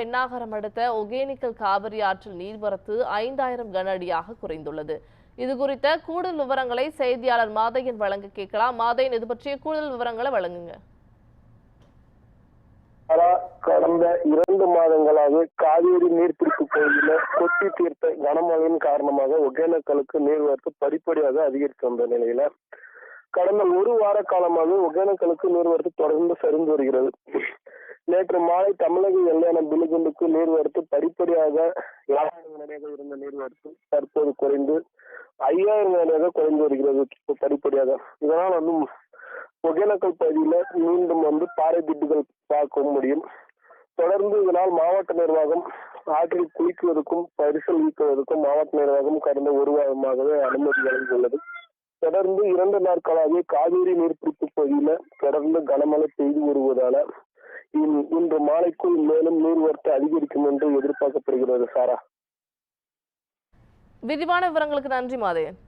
பெண்ணாகரம் அடுத்த ஒகேனிக்கல் காவிரி ஆற்றில் நீர்வரத்து ஐந்தாயிரம் கன அடியாக குறைந்துள்ளது. இது குறித்த கூடுதல் விவரங்களை செய்தியாளர் மாதையன் வழங்க கேட்கலாம். மாதையன் இது பற்றிய கூடுதல் விவரங்களை வழங்குங்க. கடந்த இரண்டு மாதங்களாக காவேரி நீர்பிடிப்பு பகுதியில கொட்டி தீர்த்த கனமழையின் காரணமாக ஒகேனக்கலுக்கு நீர்வரத்து படிப்படியாக அதிகரித்து வந்த நிலையில கடந்த ஒரு வார காலமாக ஒகேனக்கலுக்கு நீர்வரத்து தொடர்ந்து சரிந்து வருகிறது. நேற்று மாலை தமிழக எல்லையான பிலுகுண்டுக்கு நீர்வரத்து படிப்படியாக ஏழாயிரம் நிலையாக இருந்த நீர்வரத்து தற்போது குறைந்து ஐயாயிரம் நிலையாக குறைந்து வருகிறது இப்போ படிப்படியாக. இதனால் வந்து ஒகேனக்கல் பகுதியில மீண்டும் வந்து பாறை திட்டுகள் பார்க்க முடியும். தொடர்ந்து இதனால் மாவட்ட நிர்வாகம் ஆற்றில் குளிக்குவதற்கும் பரிசல் வீக்குவதற்கும் மாவட்ட நிர்வாகம் கடந்த ஒரு வாரமாகவே அனுமதி வழங்கியுள்ளது. தொடர்ந்து இரண்டு நாட்களாகவே காவிரி நீர்பிடிப்பு பகுதியில தொடர்ந்து கனமழை பெய்து வருவதால இன்று மாலைக்குள் மேலும் நீர்வரத்து அதிகரிக்கும் என்று எதிர்பார்க்கப்படுகிறது சாரா. விரிவான விவரங்களுக்கு நன்றி மாதையன்